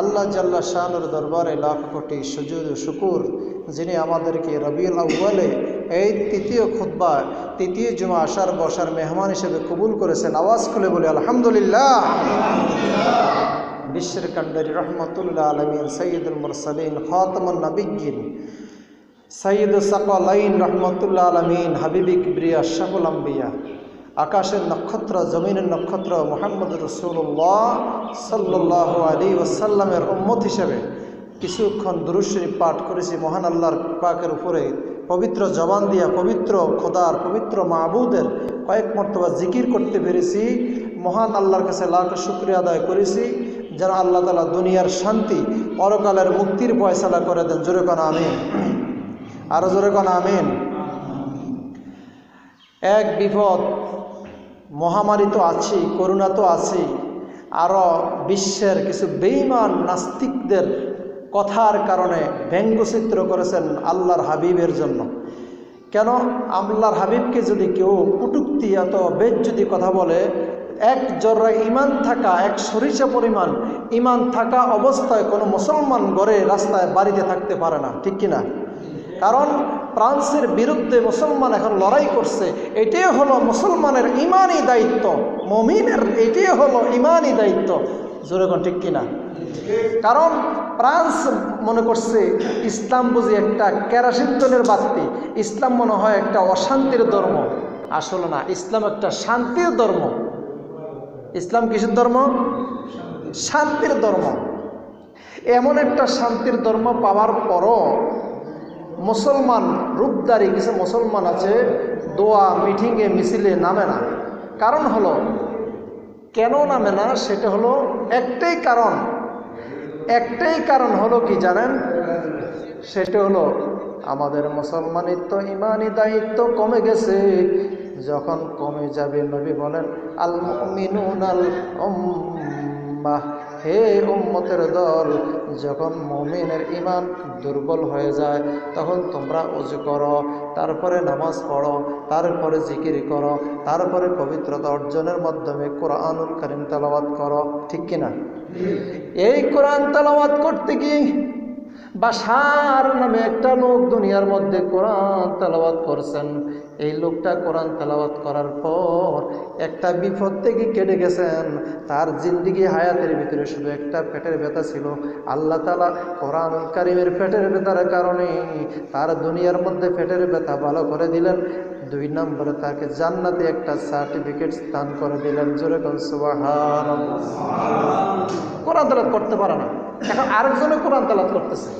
আল্লাহ জাল্লা শাহর দরবারে লাখ কোটি সুজুদ শুকুর, যিনি আমাদেরকে রবিউল আউ্বালে এই তৃতীয় খুদ্া তৃতীয় জুমা আসার বসার মেহমান হিসেবে কবুল করেছেন। আওয়াজ খুলে বলে, আলহামদুলিল্লাহ। বিশ্বের কান্ডারি রহমতুল্লাহ আলমিন সৈয়দুল মুরসালিন খাতমুল নবিগিন সৈয়দ সাকালাইন রহমতুল্লাহ আলমিন, হাবিবি কিবরিয়া শাহুল আম্বিয়া। আকাশের নক্ষত্র, জমিনের নক্ষত্র মোহাম্মদ রসুল্লাহ সাল্লাহ আলী ওসাল্লামের উম্মত হিসেবে কিছুক্ষণ দুরুশ্বরী পাঠ করেছি। মহান আল্লাহর পাকের উপরে পবিত্র জবান দিয়া পবিত্র খোদার, পবিত্র মাহবুদের কয়েক মর্তবা জিকির করতে পেরেছি। মহান আল্লাহর কাছে লাখ শুক্রিয়া আদায় করেছি। যেন আল্লাহ তালা দুনিয়ার শান্তি, পরকালের মুক্তির পয়সালা করে দেন। জোরে কোন, আমিন। আরও জোরে কোন, আমিন। এক বিপদ। মহামারী তো আছেই করোনা তো আছেই। আরও বিশ্বের কিছু বেইমান নাস্তিকদের কথার কারণে ব্যঙ্গচিত্র করেছেন আল্লাহর হাবিবের জন্য। কেন আল্লাহর হাবিবকে যদি কেউ কুটুক্তি এত বেদ যদি কথা বলে, এক জর্রা ইমান থাকা, এক সরিষা পরিমাণ ইমান থাকা অবস্থায় কোনো মুসলমান গড়ে রাস্তায় বাড়িতে থাকতে পারে না, ঠিক কিনা? কারণ ফ্রান্সের বিরুদ্ধে মুসলমান এখন লড়াই করছে, এটাই হলো মুসলমানের ইমানই দায়িত্ব, মমিনের এটাই হলো ইমানই দায়িত্ব। জোরেখন ঠিক কিনা? কারণ ফ্রান্স মনে করছে ইসলাম বুঝি একটা কেরাসিন তেলের ইসলাম মনে হয় একটা অশান্তির ধর্ম। আসলে না, ইসলাম একটা শান্তির ধর্ম। ইসলাম কিসের ধর্ম? শান্তির ধর্ম। এমন একটা শান্তির ধর্ম পাওয়ার পরও মুসলমান রূপদারি কিছু মুসলমান আছে, দোয়া, মিটিংয়ে, মিছিলে নামে না। কারণ হলো, কেন নামে না? সেটা হলো একটাই কারণ। একটাই কারণ হলো কি জানেন? সেটা হলো, আমাদের মুসলমানিত্ব, ইমানি দায়িত্ব কমে গেছে। যখন কমে যাবে নবী বলেন আল মিনুন আল হে উম্মতের দল, যখন মমিনের ইমান দুর্বল হয়ে যায়, তখন তোমরা উজু করো, তারপরে নামাজ পড়ো, তারপরে জিকির করো, তারপরে পবিত্রতা অর্জনের মাধ্যমে কোরআনুল করিম তালাবাদ করো। ঠিক কিনা? এই কোরআন তালাবাদ করতে গিয়ে বাসার নামে একটা লোক দুনিয়ার মধ্যে কোরআন তালাবাদ করছেন। এই লোকটা কোরআন তালাবাদ করার পর একটা বিপদ থেকে কেটে গেছেন। তার জিন্দিগি হায়াতের ভিতরে শুধু একটা পেটের ব্যথা ছিল। আল্লাহ তালা কোরআন কারিমের পেটের ব্যথার কারণে তার দুনিয়ার মধ্যে পেটের ব্যথা ভালো করে দিলেন। দুই নম্বরে তাকে জান্নাতে একটা সার্টিফিকেট স্থান করে দিলেন। জোরে সুবাহান কোরআন তালাত করতে পারে না। এখন আরেকজনে কোরআন তালাত করতেছে।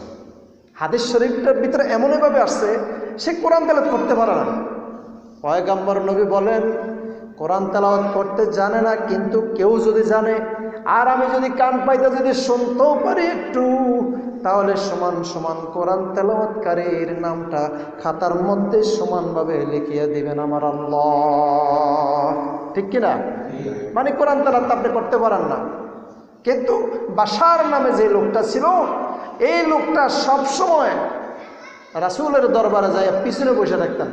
হাদিস শরীফটার ভিতরে এমনইভাবে আসছে, সে কোরআন তালাত করতে পারে না। পয়গাম্বর নবী বলেন, কোরআন তালাওয়াত করতে জানে না, কিন্তু কেউ যদি জানে, আর আমি যদি কান পাইতে যদি শুনতেও পারি একটু, তাহলে সমান সমান কোরআন তেলাওয়াতকারীর নামটা খাতার মধ্যে সমানভাবে লিখিয়ে দিবেন আমার আল্লাহ। ঠিক কিনা? মানে কোরআন তালাত আপনি করতে পারেন না। কিন্তু বাসার নামে যে লোকটা ছিল এই লোকটা সবসময় রাসুলের দরবারে যায়, পিছনে বসে থাকতেন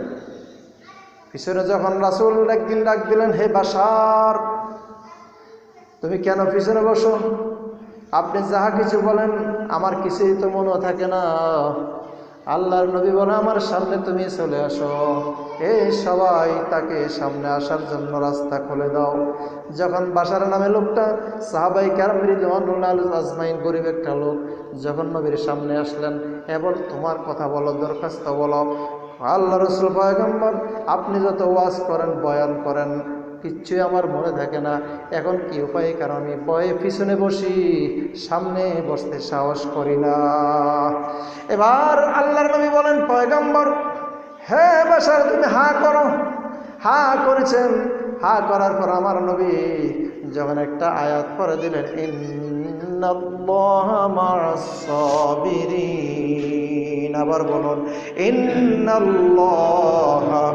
পিছনে যখন রাসুল একদিন ডাক দিলেন, হে বাসার তুমি কেন পিছনে বসো? আপনি যাহা কিছু বলেন, আমার কিছুই তো মনে থাকে না। আল্লাহর নবী বলে, আমার সামনে তুমি চলে আসো। এই সবাই তাকে সামনে আসার জন্য রাস্তা খুলে দাও। যখন বাসার নামে লোকটা, সাহাবাই কারমির আজমাইন, গরিব একটা লোক, যখন নবীর সামনে আসলেন, এবার তোমার কথা বলো, দরখাস্ত বলো। আল্লাহ রসুল পয়গম্বর, আপনি যত ওয়াজ করেন, বয়ান করেন কিচ্ছুই আমার মনে থাকে না। এখন কি উপায়? কারণ আমি বয়ে পিছনে বসি, সামনে বসতে সাহস করি না। এবার আল্লাহর নবী বলেন, পয়গম্বর হ্যাঁ বাসার, তুমি হা করো। হা করেছেন। হা করার পর আমার নবী যখন একটা আয়াত করে দিলেন আবার বলুন, ইন্নাল্লাহ